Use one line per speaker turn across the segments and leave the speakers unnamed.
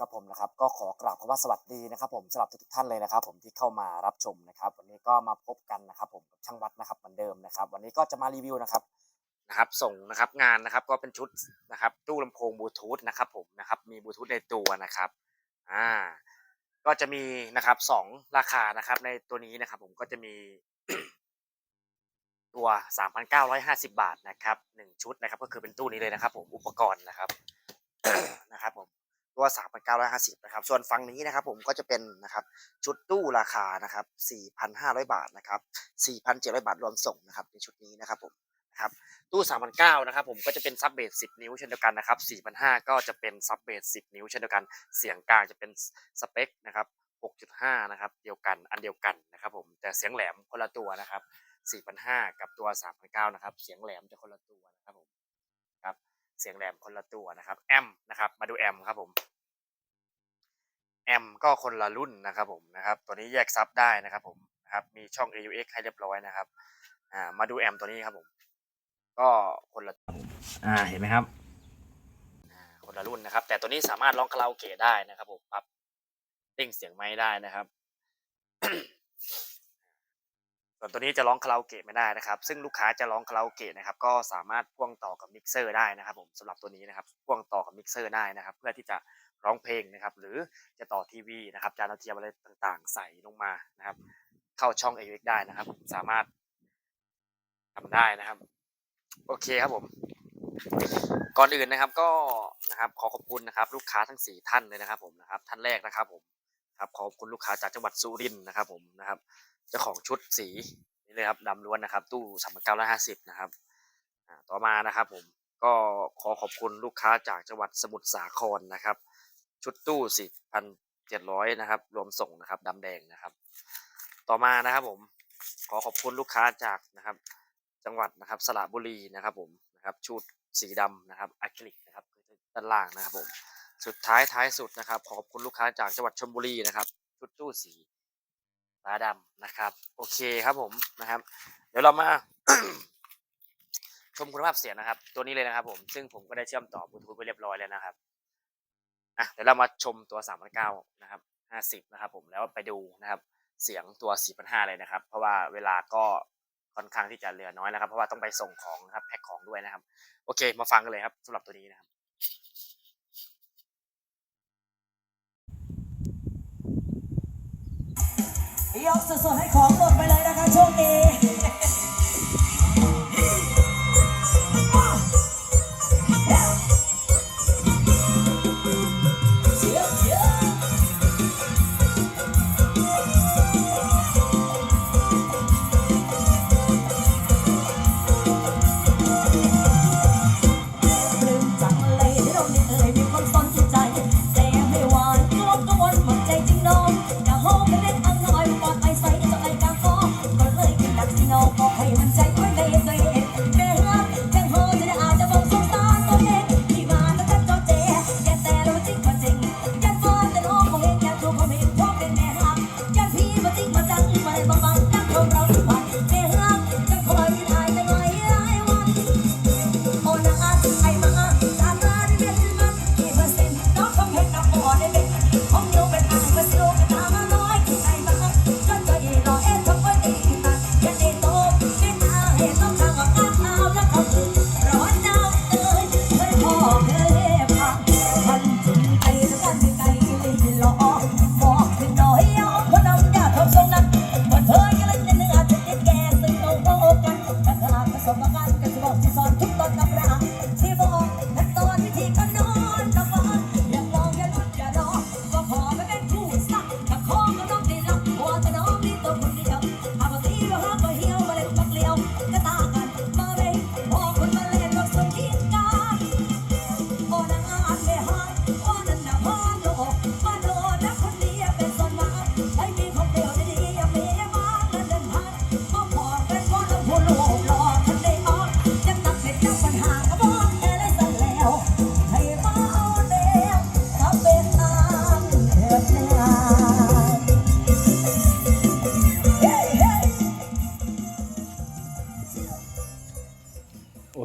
ครับผมนะครับก็ขอกราบคำว่าสวัสดีนะครับ ผมสำหรับทุกท่านเลยนะครับ ผมที่เข้ามารับชมนะครับ วันนี้ก็มาพบกันนะครับ ผมกับช่างวัดนะครับเหมือนเดิมนะครับ วันนี้ก็จะมารีวิวนะครับนะครับ ส่งนะครับงานนะครับก็เป็นชุดนะครับตู้ลำโพงบลูทูธนะครับ ผมนะครับมีบลูทูธในตัวนะครับอ่าก็จะมีนะครับสองราคานะครับ ในตัวนี้นะครับ ผมก็จะมีตัว 3,950 บาทนะครับหนึ่งชุดนะครับ ก็คือเป็นตู้นี้เลยนะครับ ผมอุปกรณ์นะครับนะครับผม ตัว 3,950นะครับ ส่วนฝั่งนี้นะครับผมก็จะเป็นนะครับชุดตู้ราคานะครับ4,500 บาทนะครับ4,700 บาทรวมส่งนะครับในชุดนี้นะครับผมนะครับตู้3,900นะครับผมก็จะเป็นซับเบส10 นิ้วเช่นเดียวกันนะครับ4,500ก็จะเป็นซับเบส10 นิ้วเช่นเดียวกัน เสียงกลางจะเป็นสเปคนะครับ6.5นะครับเดียวกันอันเดียวกันนะครับผมแต่เสียงแหลมคนละตัวนะครับ4,500กับตัว3,900นะครับเสียงแหลมจะคนละตัวนะครับผมครับเสียงแหลมคนละตัวนะครับแอมนะครับมาดูแอมครับผม แอมก็คนละรุ่นนะครับผมนะครับ ตัวนี้แยกซับได้นะครับผมนะครับ มีช่อง AUX ให้เรียบร้อยนะครับ อ่า มาดูแอมตัวนี้ครับผม ก็คนละอ่าเห็นไหมครับอ่าคนละรุ่นนะครับ แต่ตัวนี้สามารถร้องคาราโอเกะได้นะครับผมปรับเด้งเสียงไม้ได้นะครับส่วนตัวนี้จะร้องคาราโอเกะไม่ได้นะครับ ซึ่งลูกค้าจะร้องคาราโอเกะนะครับ ก็สามารถพ่วงต่อกับมิกเซอร์ได้นะครับ ผมสำหรับตัวนี้นะครับ พ่วงต่อกับมิกเซอร์ได้นะครับ เพื่อที่จะ ร้องเพลงนะครับ หรือจะต่อทีวีนะครับจานดาวเทียมอะไรต่างๆ ใส่ลงมานะครับ เข้าช่อง AUX ได้นะครับ สามารถทำได้นะครับ โอเคครับผมก่อนอื่นนะครับก็นะครับขอขอบคุณนะครับ ลูกค้าทั้งสี่ท่านเลยนะครับ ผมนะครับ ท่านแรกนะครับ ผมครับขอบคุณลูกค้าจากจังหวัดสุรินทร์นะครับ ผมนะครับเจ้าของชุดสีนี่เลยครับดำล้วนนะครับ ตู้สามเก้าร้อยห้าสิบนะครับต่อมานะครับ ผมก็ขอขอบคุณลูกค้าจากจังหวัดสมุทรสาครนะครับ ชุดตู้สี่พันเจ็ดร้อยนะครับ รวมส่งนะครับดำแดงนะครับ ต่อมานะครับผมขอขอบคุณลูกค้าจากนะครับ จังหวัดนะครับสระบุรีนะครับผมนะครับชุดสีดำนะครับอะคริลิกนะครับด้านล่างนะครับผมสุดท้ายท้ายสุดนะครับ ขอบคุณลูกค้าจากจังหวัดชลบุรีนะครับ ชุดตู้สีตาดำนะครับ โอเคครับผมนะครับ เดี๋ยวเรามาชมคุณภาพเสียงนะครับ ตัวนี้เลยนะครับผมซึ่งผมก็ได้เชื่อมต่อบลูทูธไปเรียบร้อยแล้วนะครับ อะเดี๋ยวเรามาชมตัว3 9 0 0นะครับ50นะครับผมแล้วไปดูนะครับเสียงตัว4,500เลยนะครับ เพราะว่าเวลาก็ค่อนข้างที่จะเหลือน้อยนะครับ เพราะว่าต้องไปส่งของครับแพ็คของด้วยนะครับ โอเค มาฟังกันเลยครับสำหรับตัวนี้นะครับ
ยกสดๆให้ของหล่นไปเลยนะคะช่วงนี้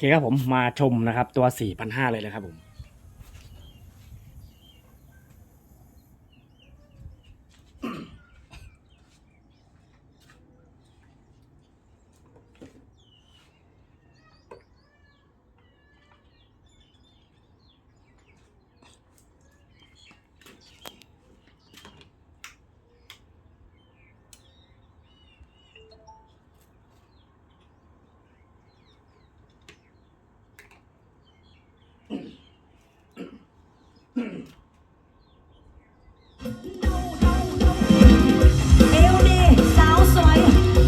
เคค
รับผมมาชมนะครับตัว 4,500 เลยนะครับผม
เอวดีสาวสวย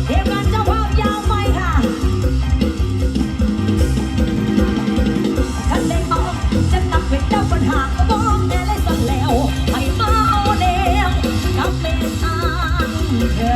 เทียมงานเจ้าภาพยาวไปค่ะคันได้ออกจะตักเป็นเจ้าปัญหาก็บอกแน่เลยสั่งแล้วให้มาเอาแนวกับเป็นทางเดิ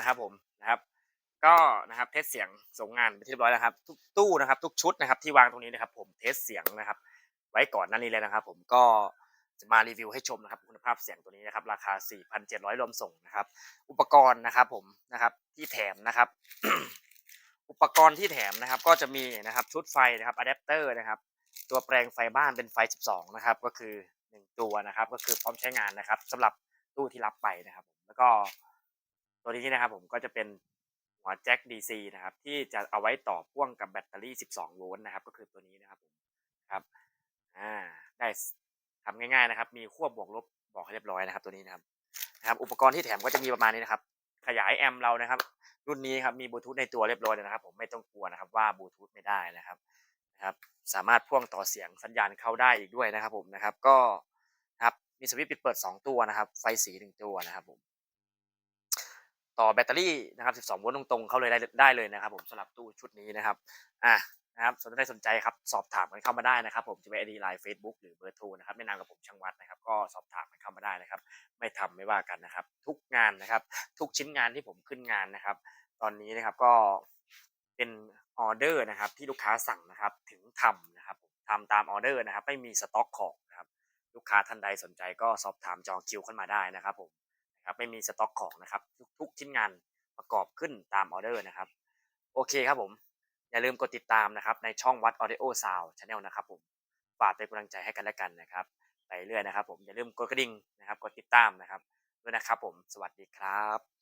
นะครับผมนะครับก็นะครั
บเทสเสียงส่งงานไปเรียบร้อยแล้วครับ ทุกตู้นะครับ ทุกชุดนะครับ ที่วางตรงนี้นะครับ ผมเทสเสียงนะครับ ไว้ก่อนหน้านี้เลยนะครับ ผมก็จะมารีวิวให้ชมนะครับ คุณภาพเสียงตัวนี้นะครับ ราคา 4,700 รวมส่งนะครับ อุปกรณ์นะครับ ผมนะครับ ที่แถมนะครับ อุปกรณ์ที่แถมนะครับ ก็จะมีนะครับ ชุดไฟนะครับอะแดปเตอร์นะครับ ตัวแปลงไฟบ้านเป็นไฟ 12 นะครับ ก็คือ 1 ตัวนะครับ ก็คือพร้อมใช้งานนะครับสำหรับตู้ที่รับไปนะครับ แล้วก็ ตัวนี้นะครับผมก็จะเป็นหัวแจ็ค DC นะครับ ที่จะเอาไว้ต่อพ่วงกับแบตเตอรี่ 12 โวลต์นะครับ ก็คือตัวนี้นะครับผมครับอ่าได้ทำง่ายๆนะครับ มีขั้วบวกลบบอกให้เรียบร้อยนะครับ ตัวนี้นะครับนะครับ อุปกรณ์ที่แถมก็จะมีประมาณนี้นะครับ ขยายแอมป์เรานะครับ รุ่นนี้ครับมีบลูทูธในตัวเรียบร้อยนะครับ ผมไม่ต้องกลัวนะครับว่าบลูทูธไม่ได้นะครับนะครับ สามารถพ่วงต่อเสียงสัญญาณเข้าได้อีกด้วยนะครับ ผมนะครับ ก็ครับมีสวิตช์ปิดเปิด 2 ตัวนะครับ ไฟสีหนึ่งตัวนะครับผม ต่อแบตเตอรี่นะครับ 12 โวลต์ตรงๆ เข้าเลยได้ได้เลยนะครับผมสำหรับตู้ชุดนี้นะครับ อะนะครับสนใจสนใจครับสอบถามกันเข้ามาได้นะครับ ผมจะเป็นไอดีไลน์เฟซบุ๊กหรือเบอร์โทรนะครับแนะนำกับผมช่างวัดนะครับ ก็สอบถามกันเข้ามาได้นะครับ ไม่ทำไม่ว่ากันนะครับ ทุกงานนะครับ ทุกชิ้นงานที่ผมขึ้นงานนะครับ ตอนนี้นะครับก็เป็นออเดอร์นะครับ ที่ลูกค้าสั่งนะครับถึงทำนะครับทำตามออเดอร์นะครับ ไม่มีสต็อกของนะครับ ลูกค้าท่านใดสนใจก็สอบถามจองคิวขึ้นมาได้นะครับผม ครับไม่มีสต็อกของนะครับทุกทุกชิ้นงานประกอบขึ้นตามออเดอร์นะครับ โอเคครับผม อย่าลืมกดติดตามนะครับในช่องวัด Audio Sound Channel นะครับผมฝากเป็นกำลังใจให้กันและกันนะครับ ไปเรื่อยนะครับ ผมอย่าลืมกดกระดิ่งนะครับ กดติดตามนะครับด้วยนะครับ ผมสวัสดีครับ